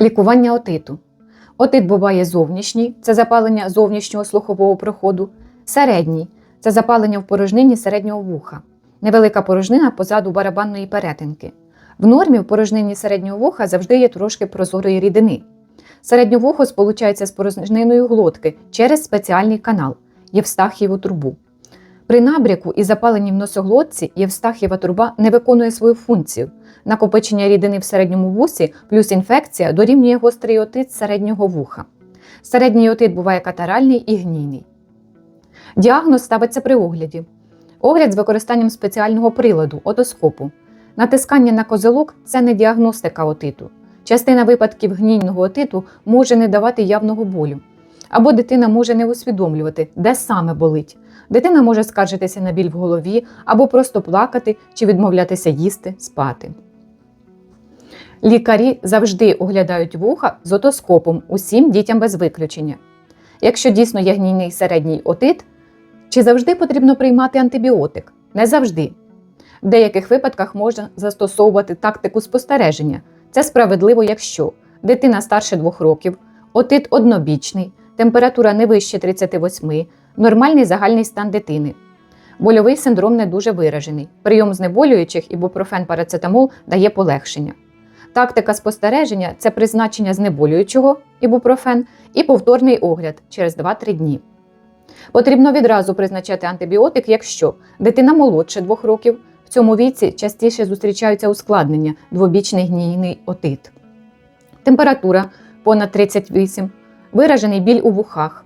Лікування отиту. Отит буває зовнішній це запалення зовнішнього слухового проходу, середній це запалення в порожнині середнього вуха, невелика порожнина позаду барабанної перетинки. В нормі в порожнині середнього вуха завжди є трошки прозорої рідини. Середнє вухо сполучається з порожниною глотки через спеціальний канал Євстахієву трубу. При набряку і запаленні в носоглотці Євстахієва труба не виконує свою функцію. Накопичення рідини в середньому вусі плюс інфекція дорівнює гострий отит середнього вуха. Середній отит буває катаральний і гнійний. Діагноз ставиться при огляді. Огляд з використанням спеціального приладу отоскопу. Натискання на козелок це не діагностика отиту. Частина випадків гнійного отиту може не давати явного болю. Або дитина може не усвідомлювати, де саме болить. Дитина може скаржитися на біль в голові, або просто плакати чи відмовлятися їсти, спати. Лікарі завжди оглядають вуха з отоскопом усім дітям без виключення. Якщо дійсно є гнійний середній отит, чи завжди потрібно приймати антибіотик? Не завжди. В деяких випадках можна застосовувати тактику спостереження. Це справедливо, якщо дитина старше 2 років, отит однобічний, температура не вище 38, нормальний загальний стан дитини. Больовий синдром не дуже виражений. Прийом знеболюючих ібупрофен парацетамол дає полегшення. Тактика спостереження це призначення знеболюючого ібупрофен і повторний огляд через 2-3 дні. Потрібно відразу призначати антибіотик, якщо дитина молодше 2 років, в цьому віці частіше зустрічаються ускладнення, двобічний гнійний отит. Температура понад 38, виражений біль у вухах,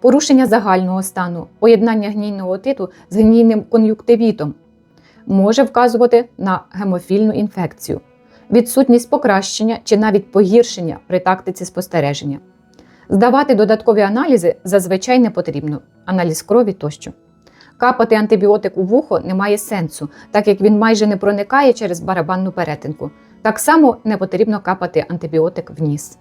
порушення загального стану, поєднання гнійного отиту з гнійним кон'юктивітом може вказувати на гемофільну інфекцію, відсутність покращення чи навіть погіршення при тактиці спостереження. Здавати додаткові аналізи зазвичай не потрібно, аналіз крові тощо. Капати антибіотик у вухо немає сенсу, так як він майже не проникає через барабанну перетинку. Так само не потрібно капати антибіотик в ніс.